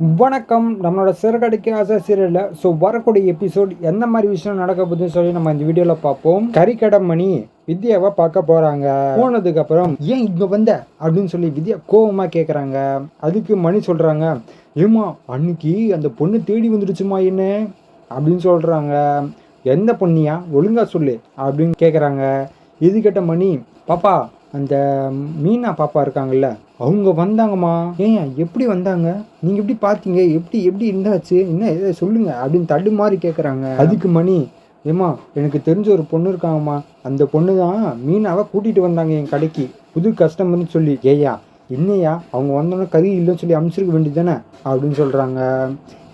வணக்கம். நம்மளோட சிறகடிக்க ஆசை சீரியலில் ஸோ வரக்கூடிய எபிசோட் எந்த மாதிரி விஷயம் நடக்க போகுதுன்னு சொல்லி நம்ம இந்த வீடியோவில் பார்ப்போம். கறிக்கடை மணி வித்யாவை பார்க்க போகிறாங்க போனதுக்கு அப்புறம் ஏன் இங்கே வந்த? அப்படின்னு சொல்லி வித்யா கோபமா கேட்குறாங்க அதுக்கு மணி சொல்கிறாங்க ஏமா அன்னைக்கு அந்த பொண்ணு தேடி வந்துடுச்சுமா என்ன? அப்படின்னு சொல்கிறாங்க எந்த பொண்ணியா? ஒழுங்கா சொல்லு. அப்படின்னு கேட்குறாங்க இது கேட்ட மணி பாப்பா அந்த மீனா பாப்பா இருக்காங்கல்ல அவங்க வந்தாங்கம்மா. ஏன் எப்படி வந்தாங்க? நீங்கள் எப்படி பார்த்தீங்க எப்படி எப்படி இருந்தாச்சு? என்ன எதை சொல்லுங்க அப்படின்னு தடு மாதிரி கேட்குறாங்க அதுக்கு மணி ஏம்மா எனக்கு தெரிஞ்ச ஒரு பொண்ணு இருக்காங்கம்மா. அந்த பொண்ணு தான் மீனாவை கூட்டிகிட்டு வந்தாங்க என் கடைக்கு. புது கஸ்டமர்னு சொல்லி ஏயா என்னையா? அவங்க வந்தோன்னே கறி இல்லைன்னு சொல்லி அனுப்பிச்சிருக்க வேண்டியது தானே? அப்படின்னு சொல்கிறாங்க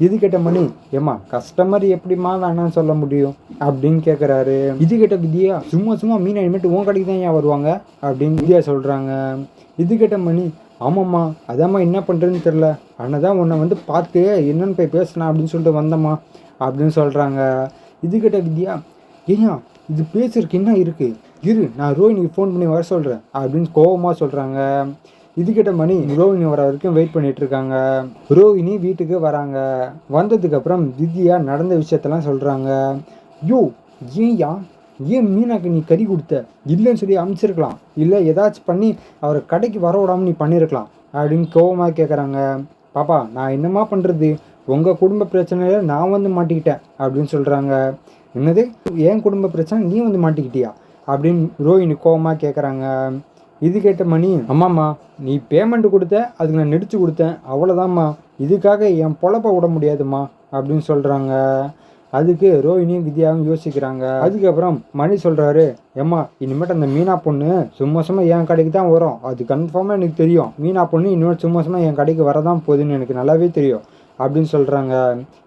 இது கேட்ட மணி ஏம்மா கஸ்டமர் எப்படிம்மா வேணாம்னு சொல்ல முடியும்? அப்படின்னு கேட்குறாரு இது கேட்ட வித்யா சும்மா சும்மா மீன் அனிமேட்டு உன் கடைக்கு தான் ஏன் வருவாங்க? அப்படின்னு வித்யா சொல்கிறாங்க இது கேட்ட மணி ஆமாம்மா அதாம்மா என்ன பண்ணுறதுன்னு தெரில ஆனால் தான் உன்னை வந்து பார்த்து என்னென்னு போய் பேசினா அப்படின்னு சொல்லிட்டு வந்தம்மா அப்படின்னு சொல்கிறாங்க இது கேட்ட வித்யா ஏய்யா இது பேசுறதுக்கு என்ன இருக்குது இரு நான் ரோஹினிக்கு ஃபோன் பண்ணி வர சொல்கிறேன் அப்படின்னு கோபமாக சொல்கிறாங்க இதுகிட்ட மணி ரோஹிணி வர வரைக்கும் வெயிட் பண்ணிட்டு இருக்காங்க ரோஹிணி வீட்டுக்கு வராங்க. வந்ததுக்கு அப்புறம் திவ்யா நடந்த விஷயத்தெல்லாம் சொல்றாங்க. யோ ஏன்யா? ஏன் மீனாக்கு நீ கறி கொடுத்த? இல்லைன்னு சொல்லி அனுப்பிச்சிருக்கலாம். இல்லை ஏதாச்சும் பண்ணி அவரை கடைக்கு வர விடாம நீ பண்ணியிருக்கலாம் அப்படின்னு கோவமாக கேட்குறாங்க பாப்பா நான் என்னம்மா பண்ணுறது உங்கள் குடும்ப பிரச்சனையில் நான் வந்து மாட்டிக்கிட்டேன். அப்படின்னு சொல்கிறாங்க என்னது? என் குடும்ப பிரச்சனை? நீ வந்து மாட்டிக்கிட்டியா? அப்படின்னு ரோஹினி கோவமாக கேட்குறாங்க இது கேட்ட மணி அம்மாம்மா நீ பேமெண்ட் கொடுத்த அதுக்கு நான் நடிச்சு கொடுத்தேன். அவ்வளோதாம்மா இதுக்காக என் பொழப்ப விட முடியாதும்மா அப்படின்னு சொல்கிறாங்க அதுக்கு ரோஹினியும் வித்யாவும் யோசிக்கிறாங்க. அதுக்கப்புறம் மணி சொல்கிறாரு ஏம்மா இனிமேட்டு அந்த மீனா பொண்ணு சும்மா சும்மா என் கடைக்கு தான் வரும். அது கன்ஃபார்மாக எனக்கு தெரியும். மீனா பொண்ணு இனிமேல் சும்மா சும்மா என் கடைக்கு வரதான் போகுதுன்னு எனக்கு நல்லாவே தெரியும் அப்படின்னு சொல்கிறாங்க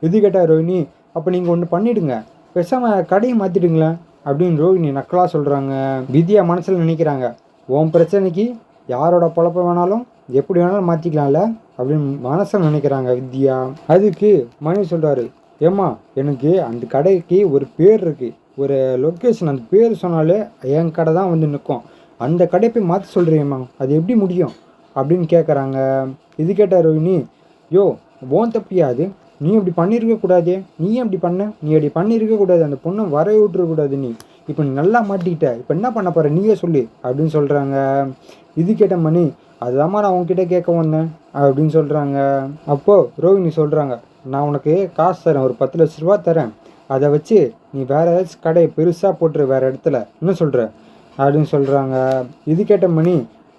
இது கேட்டால் ரோஹினி அப்போ நீங்கள் ஒன்று பண்ணிவிடுங்க பேசாமல் கடையை மாற்றிடுங்களேன் அப்படின்னு ரோஹினி நக்கலாக சொல்கிறாங்க வித்யா மனசில் நினைக்கிறாங்க உன் பிரச்சனைக்கு யாரோட பொழப்ப வேணாலும் எப்படி வேணாலும் மாற்றிக்கலாம்ல அப்படின்னு மனசை நினைக்கிறாங்க வித்யா. அதுக்கு மணி சொல்கிறாரு ஏம்மா எனக்கு அந்த கடைக்கு ஒரு பேர் இருக்குது ஒரு லொக்கேஷன் அந்த பேர் சொன்னாலே என் கடை தான் வந்து நிற்கும். அந்த கடையை போய் மாற்றி சொல்கிறியம்மா அது எப்படி முடியும்? அப்படின்னு கேட்குறாங்க இது கேட்ட ரோஹினி யோ ஓன் தப்பியாது நீ அப்படி பண்ணியிருக்க கூடாது நீ அப்படி பண்ண? நீ அப்படி பண்ணியிருக்க கூடாது அந்த பொண்ணை வரைய விட்டுறக்கூடாது நீ. இப்போ நீ நல்லா மாட்டிக்கிட்ட. இப்போ என்ன பண்ண போகிற நீயே சொல்லு. அப்படின்னு சொல்கிறாங்க இது கேட்ட மணி அதுதாம்மா நான் உங்ககிட்ட கேட்க வந்தேன். அப்படின்னு சொல்கிறாங்க அப்போது ரோஹிணி சொல்கிறாங்க நான் உனக்கு காசு தரேன். ஒரு பத்து லட்ச ரூபா தரேன். அதை வச்சு நீ வேறு ஏதாச்சும் கடையை பெருசாக போட்டுரு வேறு இடத்துல. என்ன சொல்கிற அப்படின்னு சொல்கிறாங்க இது கேட்ட மணி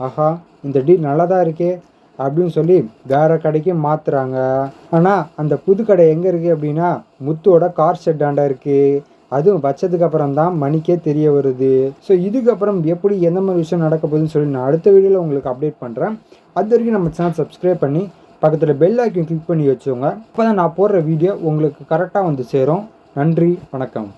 ஆஹா இந்த டீல் நல்லா தான் இருக்கே. அப்படின்னு சொல்லி வேறு கடைக்கு மாற்றுறாங்க ஆனால் அந்த புது கடை எங்கே இருக்குது அப்படின்னா முத்துவோட கார் ஷெட்டாண்டா இருக்குது அதுவும் வச்சதுக்கு அப்புறம் தான் மணிக்கே தெரிய வருது. ஸோ இதுக்கப்புறம் எப்படி எந்த மாதிரி விஷயம் நடக்க போகுதுன்னு சொல்லி நான் அடுத்த வீடியோவில் உங்களுக்கு அப்டேட் பண்ணுறேன் அது வரைக்கும் நம்ம சேனல் சப்ஸ்கிரைப் பண்ணி பக்கத்தில் பெல் ஐக்கன் கிளிக் பண்ணி வச்சுக்கோங்க. அப்போ தான் நான் போடுற வீடியோ உங்களுக்கு கரெக்டாக வந்து சேரும். நன்றி வணக்கம்.